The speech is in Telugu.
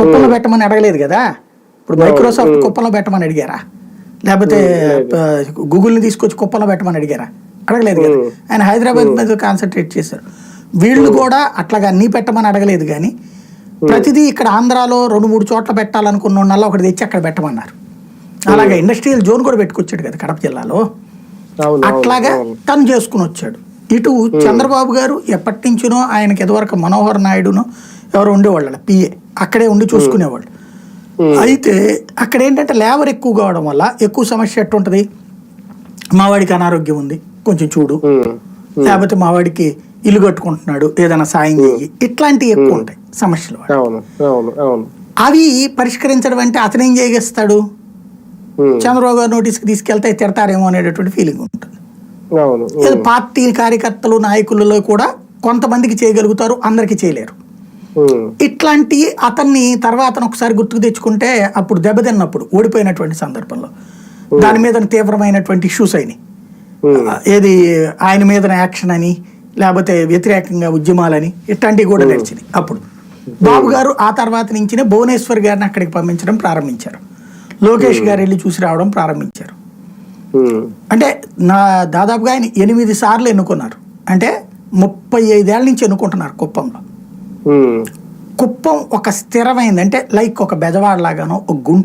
కుప్పంలో పెట్టమని అడగలేదు కదా? ఇప్పుడు మైక్రోసాఫ్ట్ కుప్పంలో పెట్టమని అడిగారా? లేకపోతే గూగుల్ని తీసుకొచ్చి కుప్పంలో పెట్టమని అడిగారా? అడగలేదు కదా. ఆయన హైదరాబాద్ మీద కాన్సన్ట్రేట్ చేశారు. వీళ్ళు కూడా అట్లాగా అన్నీ పెట్టమని అడగలేదు కానీ ప్రతిదీ ఇక్కడ ఆంధ్రాలో రెండు మూడు చోట్ల పెట్టాలనుకున్న వాళ్ళ ఒకటి తెచ్చి అక్కడ పెట్టమన్నారు. అలాగే ఇండస్ట్రియల్ జోన్ కూడా పెట్టుకొచ్చాడు కదా కడప జిల్లాలో. అట్లాగా తను చేసుకుని వచ్చాడు. ఇటు చంద్రబాబు గారు ఎప్పటి నుంచినో ఆయనకి ఎదువరకు మనోహర్ నాయుడును ఎవరు ఉండేవాళ్ళు పిఏ అక్కడే ఉండి చూసుకునేవాళ్ళు. అయితే అక్కడ ఏంటంటే లేబర్ ఎక్కువ కావడం వల్ల ఎక్కువ సమస్య ఎట్టుంటది? మావాడికి అనారోగ్యం ఉంది కొంచెం చూడు. లేకపోతే మావాడికి ఇల్లు కట్టుకుంటున్నాడు ఏదైనా సాయం చెయ్యి. ఇట్లాంటివి ఎక్కువ ఉంటాయి సమస్యలు అవి పరిష్కరించడం అంటే అతను ఉమ్, చంద్రబాబు గారు నోటీస్కి తీసుకెళ్తే తిడతారేమో అనేటటువంటి ఫీలింగ్ ఉంటుంది. పార్టీ కార్యకర్తలు నాయకులలో కూడా కొంతమందికి చేయగలుగుతారు అందరికీ చేయలేరు. ఇట్లాంటి అతన్ని తర్వాత ఒకసారి గుర్తుకు తెచ్చుకుంటే అప్పుడు దెబ్బతిన్నప్పుడు ఓడిపోయినటువంటి సందర్భంలో. దాని మీద తీవ్రమైనటువంటి ఇష్యూస్ అయినాయి. ఆ, ఏది ఆయన మీద యాక్షన్ అని లేకపోతే వ్యతిరేకంగా ఉద్యమాలని ఇట్లాంటివి కూడా నడిచింది అప్పుడు. బాబు గారు ఆ తర్వాత నుంచినే భువనేశ్వర్ గారిని అక్కడికి పంపించడం ప్రారంభించారు. లోకేష్ గారు వెళ్ళి చూసి రావడం ప్రారంభించారు. అంటే నా దాదాపుగా ఆయన ఎనిమిది సార్లు ఎన్నుకున్నారు. అంటే ముప్పై ఐదేళ్ళ నుంచి ఎన్నుకుంటున్నారు కుప్పంలో. Hmm. కుప్పం ఒక స్థిరమైంది. అంటే లైక్ ఒక బెజవాడ లాగానో ఒక గుంట